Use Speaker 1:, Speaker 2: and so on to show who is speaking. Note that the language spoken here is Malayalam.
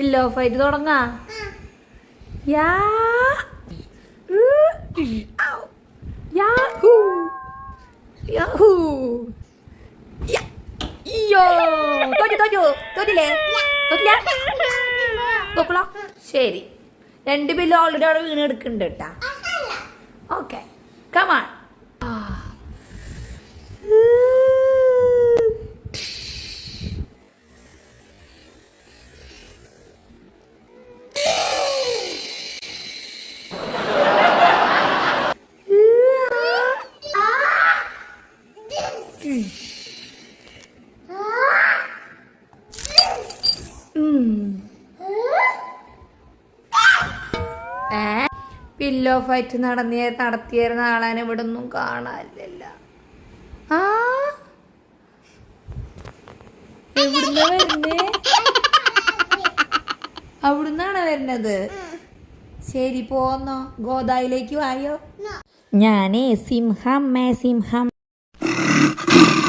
Speaker 1: പില്ലോ ഫൈറ്റ് തുടങ്ങാ യാ യാഹൂ. യാഹൂ. യാ. ഇയ്യോ. തോറ്റു തോറ്റു തോറ്റില്ലേ തോറ്റില്ല നോക്കലോ ശരി രണ്ട് ബില്ല് ഓൾറെഡി അവിടെ വീണ് എടുക്കുന്നുണ്ട് കേട്ടാ okay come on pillow fight നടന്നിയ നടത്തിയിരുന്ന ആളാനെ ഇവിടെ ഒന്നും കാണാനില്ല വരുന്നേ? അവിടുന്നാണ് വരുന്നത്? ശരി പോന്നോ. ഗോദായിലേക്ക് വായോ. ഞാനേ സിംഹം മേ സിംഹം. Mm-hmm.